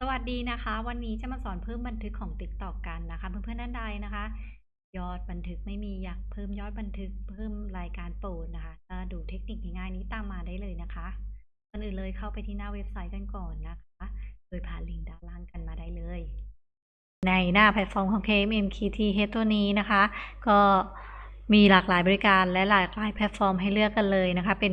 สวัสดีนะคะ วันนี้จะมาสอนเพิ่มบันทึกของ TikTok กันนะคะเพื่อนๆท่านใดนะคะ ยอดบันทึกไม่มีอยากเพิ่มยอดบันทึกเพิ่มรายการโปรดนะคะก็ดูเทคนิคง่ายๆนี้ตามมาได้เลยนะคะก่อนอื่นเลยเข้าไปที่หน้าเว็บไซต์กันก่อนนะคะ โดยผ่านลิงก์ด้านล่างกันมาได้เลย ในหน้าแพลตฟอร์มของ KMMKTH ตัวนี้นะคะ ก็มีหลากหลายบริการและหลากหลายแพลตฟอร์มให้เลือกกันเลยนะคะ เป็น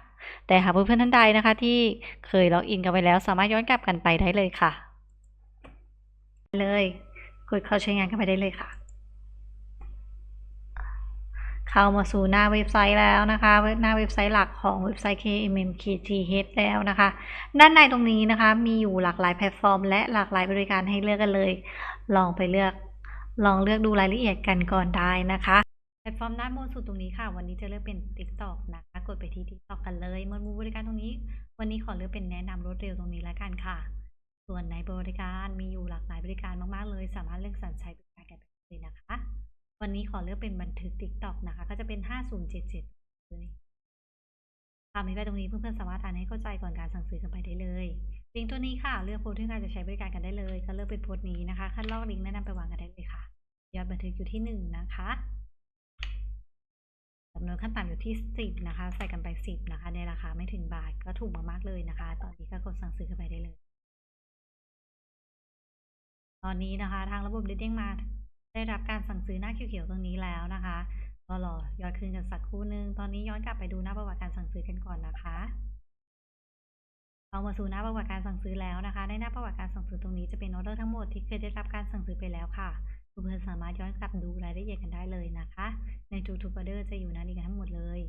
แต่หากเพื่อนๆท่านใดนะคะ ที่เคยล็อกอินกันไปแล้ว สามารถย้อนกลับกันไปได้เลยค่ะ เลยกดเข้าใช้งานกันไปได้เลยค่ะ เข้ามาสู่หน้าเว็บไซต์แล้วนะคะ หน้าเว็บไซต์หลักของเว็บไซต์ KMMKTH แล้วนะคะ ด้านในตรงนี้นะคะ มีอยู่หลากหลายแพลตฟอร์ม และหลากหลายบริการให้เลือกกันเลย ลองไปเลือก ลองเลือกดูรายละเอียดกันก่อนได้นะคะแพลตฟอร์มด้านบนสุดตรงนี้ค่ะ วันนี้จะเลือกเป็น TikTok นะคะ กดไปที่ TikTok กันเลยมื่อมูบริการตรงนี้ วันนี้ขอเลือกเป็นแนะนำรวดเร็วตรงนี้แล้วกันค่ะ ส่วนในบริการมีอยู่หลากหลายบริการมาก ๆ เลย สามารถเลือกสรรใช้บริการกันได้เลยนะคะ วันนี้ขอเลือกเป็นบันทึก TikTok นะคะ ก็จะเป็น 5077เลยคำนี้ไปตรงนี้เพื่อนๆสามารถอ่านให้เข้าใจก่อนการสั่งซื้อกันไปได้เลยลิงก์ตัวนี้ค่ะ เลือกโพสต์ที่การจะใช้บริการกันได้เลย ก็เลือกเป็นโพสต์นี้นะคะขั้นลอกลิงก์แนะนำไปวางกันได้เลยค่ะ ยอดบันทึกอยู่ที่หนึ่งนะคะ จำนวนขั้นต่ำอยู่ที่สิบนะคะ ใส่กันไปสิบนะคะ ในราคาไม่ถึงบาทก็ถูกมากๆเลยนะคะ ตอนนี้ก็กดสั่งซื้อกันไปได้เลย ตอนนี้นะคะ ทางระบบได้เด้งมาได้รับการสั่งซื้อหน้าเขียวๆตรงนี้แล้วนะคะก็รอย้อดคืนกันสักครู่นึง ตอนนี้ย้อนกลับไปดูหน้าประวัติการสั่งซื้อกันก่อนนะคะเอามาสู่หน้าประวัติการสั่งซื้อแล้วนะคะ ในหน้าประวัติการสั่งซื้อตรงนี้จะเป็นออเดอร์ทั้งหมดที่เคยได้รับการสั่งซื้อไปแล้วค่ะ เพื่อนๆสามารถย้อนกลับดูรายละเอียดกันได้เลยนะคะ ในทุกๆออเดอร์จะอยู่น้านี้กันทั้งหมดเลย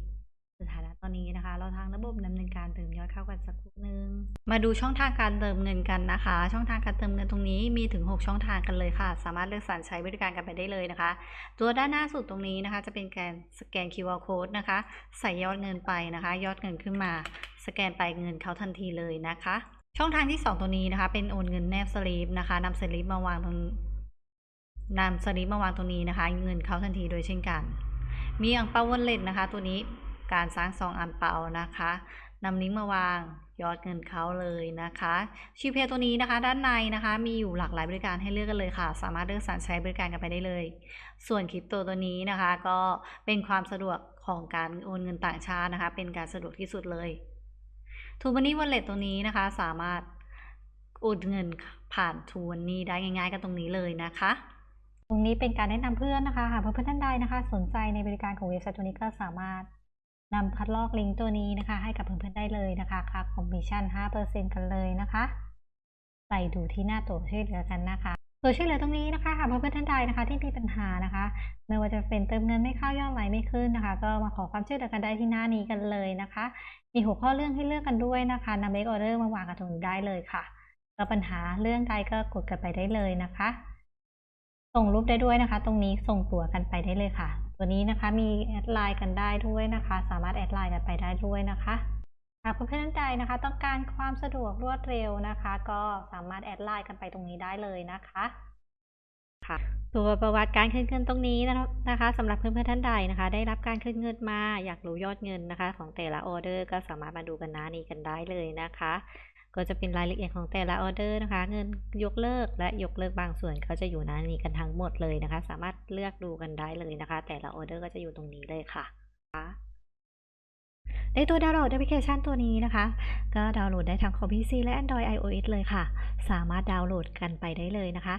สถานะตอนนี้นะคะ เราทางระบบดำเนินการเติมยอดเข้ากันสักครู่นึง มาดูช่องทางการเติมเงินกันนะคะ ช่องทางการเติมเงินตรงนี้มีถึง 6 ช่องทางกันเลยค่ะ สามารถเลือกสรรใช้บริการกันไปได้เลยนะคะ ตัวด้านหน้าสุดตรงนี้นะคะ จะเป็นการสแกน QR code นะคะ ใส่ยอดเงินไปนะคะ ยอดเงินขึ้นมา สแกนไปเงินเข้าทันทีเลยนะคะช่องทางที่ 2 ตัวนี้นะคะ เป็นโอนเงินแนบสลิปนะคะนำสลิปมาวางตรง นำสลิปมาวางตรงนี้นะคะ เงินเข้าทันทีโดยเช่นกัน มีอังเปาวอลเล็ตนะคะ ตัวนี้การสร้างซองอังเปานะคะนำลิงก์มาวางยอดเงินเขาเลยนะคะชิเพย์ตัวนี้นะคะ ด้านในนะคะ มีอยู่หลากหลายบริการให้เลือกกันเลยค่ะ สามารถเลือกสรรใช้บริการกันไปได้เลย ส่วนคริปโตตัวนี้นะคะ ก็เป็นความสะดวกของการโอนเงินต่างชาตินะคะ เป็นการสะดวกที่สุดเลยทูบันนี่วอลเล็ตตัวนี้นะคะ สามารถโอนเงินผ่านทูบันนี่ได้ง่าย ๆ กันตรงนี้เลยนะคะ รงนี้เป็นการแนะนำเพื่อนนะคะหากเพื่อนท่านใดนะคะ สนใจในบริการของเว็บไซต์ตัวนี้ก็สามารถนำคัดลอกลิงก์ตัวนี้นะคะ ให้กับเพื่อนๆได้เลยนะคะค่าคอมมิชชั่น 5%กันเลยนะคะ ใส่ดูที่หน้าตัวช่วยเหลือกันนะคะตัวช่วยเหลือตรงนี้นะคะหากเพื่อนๆท่านใดนะคะ ที่มีปัญหานะคะ ไม่ว่าจะเป็นเติมเงินไม่เข้ายอดไหลไม่ขึ้นนะคะ ก็มาขอความช่วยเหลือกันได้ที่หน้านี้กันเลยนะคะ มีหัวข้อเรื่องให้เลือกกันด้วยนะคะนำเล็กออเดอร์มาวางกันตรงนี้ได้เลยค่ะ ก็ปัญหาเรื่องใดก็กดกันไปได้เลยนะคะ ส่งรูปได้ด้วยนะคะ ตรงนี้ส่งตัวกันไปได้เลยค่ะ ตัวนี้นะคะมีแอดไลน์กันได้ด้วยนะคะ สามารถแอดไลน์กันไปได้ด้วยนะคะหากเพื่อนๆท่านใดนะคะ ต้องการความสะดวกรวดเร็วนะคะ ก็สามารถแอดไลน์กันไปตรงนี้ได้เลยนะคะค่ะตัวประวัติการคืนเงินตรงนี้นะคะสำหรับเพื่อนๆท่านใดนะคะ ได้รับการคืนเงินมาอยากรู้ยอดเงินนะคะ ของแต่ละออเดอร์ก็สามารถมาดูกันหน้านี้กันได้เลยนะคะ ก็จะเป็นรายละเอียดของแต่ละออเดอร์นะคะ เงินยกเลิกและยกเลิกบางส่วนเขาจะอยู่น้านี้กันทั้งหมดเลยนะคะ สามารถเลือกดูกันได้เลยนะคะ แต่ละออเดอร์ก็จะอยู่ตรงนี้เลยค่ะในตัวดาวน์โหลดแอปพลิเคชันตัวนี้นะคะ ก็ดาวน์โหลดได้ทั้งคอมพิวเตอร์และ Android iOS เลยค่ะ สามารถดาวน์โหลดกันไปได้เลยนะคะ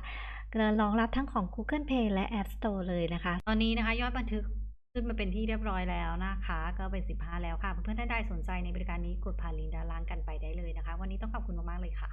รองรับทั้งของ Google Play และ App Store เลยนะคะ ตอนนี้นะคะ ยอดบันทึก ขึ้นมาเป็นที่เรียบร้อยแล้วนะคะ ก็เป็น 15 แล้วค่ะ เพื่อนๆท่านใดสนใจในบริการนี้กดผ่านลิงก์ด้านล่างกันไปได้เลยนะคะ วันนี้ต้องขอบคุณมากๆเลยค่ะ